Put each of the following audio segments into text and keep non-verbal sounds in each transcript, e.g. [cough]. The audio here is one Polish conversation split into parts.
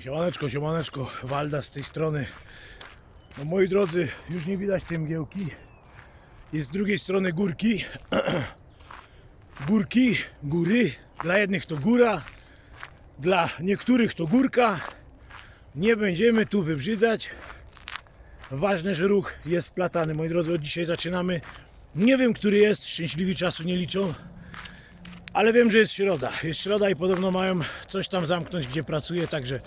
Siemaneczko, siemaneczko, Walda z tej strony. No moi drodzy, już nie widać tej mgiełki. Jest z drugiej strony górki. [clears throat] Górki, góry. Dla jednych to góra, dla niektórych to górka. Nie będziemy tu wybrzydzać. Ważne, że ruch jest wplatany. Moi drodzy, od dzisiaj zaczynamy. Nie wiem, który jest, szczęśliwi czasu nie liczą. Ale wiem, że jest środa. Jest środa i podobno mają coś tam zamknąć, gdzie pracuję, także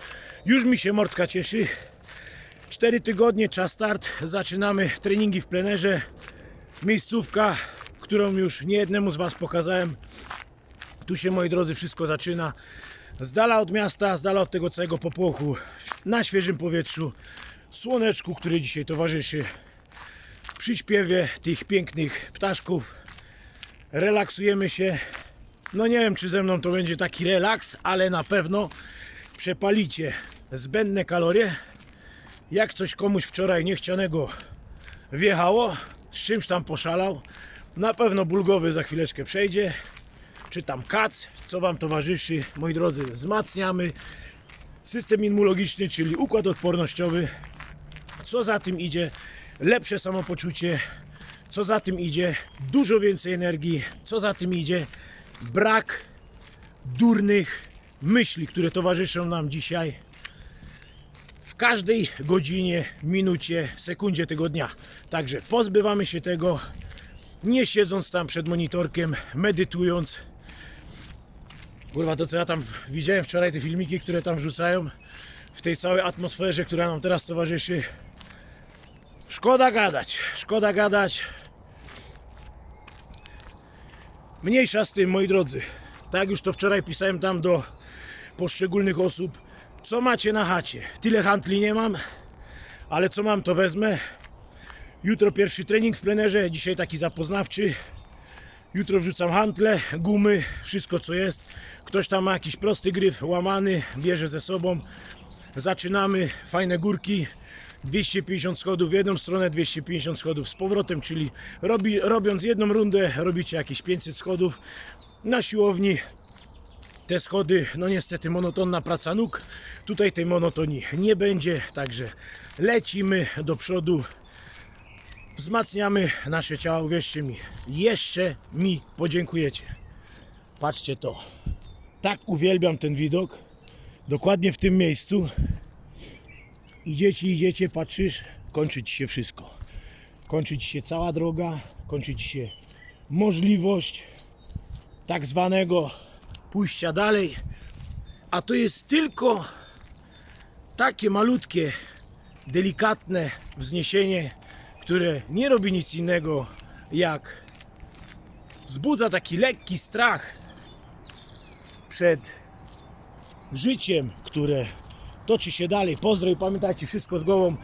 już mi się mordka cieszy. Cztery tygodnie, czas start. Zaczynamy treningi w plenerze. Miejscówka, którą już niejednemu z Was pokazałem. Tu się, moi drodzy, wszystko zaczyna. Z dala od miasta, z dala od tego całego popłochu, na świeżym powietrzu, słoneczku, które dzisiaj towarzyszy, przy śpiewie tych pięknych ptaszków. Relaksujemy się, no nie wiem, czy ze mną to będzie taki relaks, ale na pewno przepalicie zbędne kalorie. Jak coś komuś wczoraj niechcianego wjechało, z czymś tam poszalał, na pewno bulgowy za chwileczkę przejdzie. Czy tam kac, co Wam towarzyszy, moi drodzy, wzmacniamy system immunologiczny, czyli układ odpornościowy. Co za tym idzie? Lepsze samopoczucie. Co za tym idzie? Dużo więcej energii. Co za tym idzie? Brak durnych myśli, które towarzyszą nam dzisiaj w każdej godzinie, minucie, sekundzie tego dnia. Także pozbywamy się tego, nie siedząc tam przed monitorkiem, medytując. Kurwa, to co ja tam widziałem wczoraj, te filmiki, które tam wrzucają w tej całej atmosferze, która nam teraz towarzyszy. Szkoda gadać, szkoda gadać. Mniejsza z tym, moi drodzy. Tak już to wczoraj pisałem tam do poszczególnych osób. Co macie na chacie? Tyle handli nie mam, ale co mam to wezmę. Jutro pierwszy trening w plenerze, dzisiaj taki zapoznawczy. Jutro wrzucam hantle, gumy, wszystko co jest. Ktoś tam ma jakiś prosty gryf, łamany, bierze ze sobą. Zaczynamy, fajne górki. 250 schodów w jedną stronę, 250 schodów z powrotem, czyli robi, robiąc jedną rundę, robicie jakieś 500 schodów. Na siłowni. Te schody, no niestety monotonna praca nóg, tutaj tej monotonii nie będzie, także lecimy do przodu, wzmacniamy nasze ciała, uwierzcie mi, jeszcze mi podziękujecie. Patrzcie to, tak uwielbiam ten widok, dokładnie w tym miejscu, Idziecie, idziecie, patrzysz, kończy ci się wszystko. Kończy ci się cała droga, kończy ci się możliwość tak zwanego pójścia dalej. A to jest tylko takie malutkie, delikatne wzniesienie, które nie robi nic innego jak wzbudza taki lekki strach przed życiem, które toczy się dalej. Pozdro i pamiętajcie, wszystko z głową.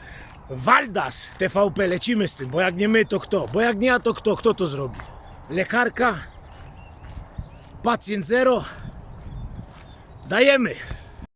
Waldas TVP, lecimy z tym, bo jak nie my, to kto? Bo jak nie ja, to kto? Kto to zrobi? Lekarka? Pacjent zero? Dajemy!